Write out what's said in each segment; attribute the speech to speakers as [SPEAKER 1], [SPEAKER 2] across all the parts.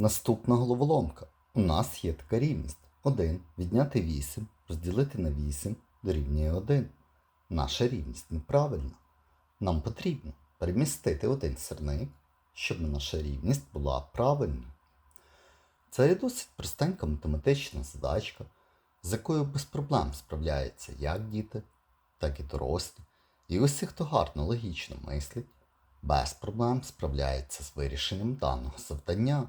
[SPEAKER 1] Наступна головоломка. У нас є така рівність. 1 відняти 8 розділити на 8 дорівнює 1. Наша рівність неправильна. Нам потрібно перемістити один сірник, щоб наша рівність була правильною. Це є досить простенька математична задачка, з якою без проблем справляються як діти, так і дорослі. І усі, хто гарно логічно мислить, без проблем справляється з вирішенням даного завдання.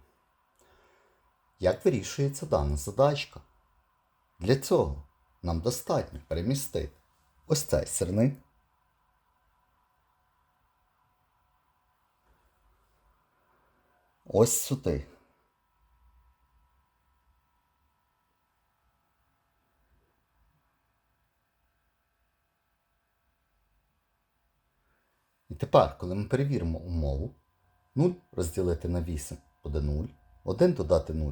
[SPEAKER 1] Як вирішується дана задачка? Для цього нам достатньо перемістити ось цей сірник. Ось сюди. І тепер, коли ми перевіримо умову, 0 розділити на 8 буде 0, 1 додати 0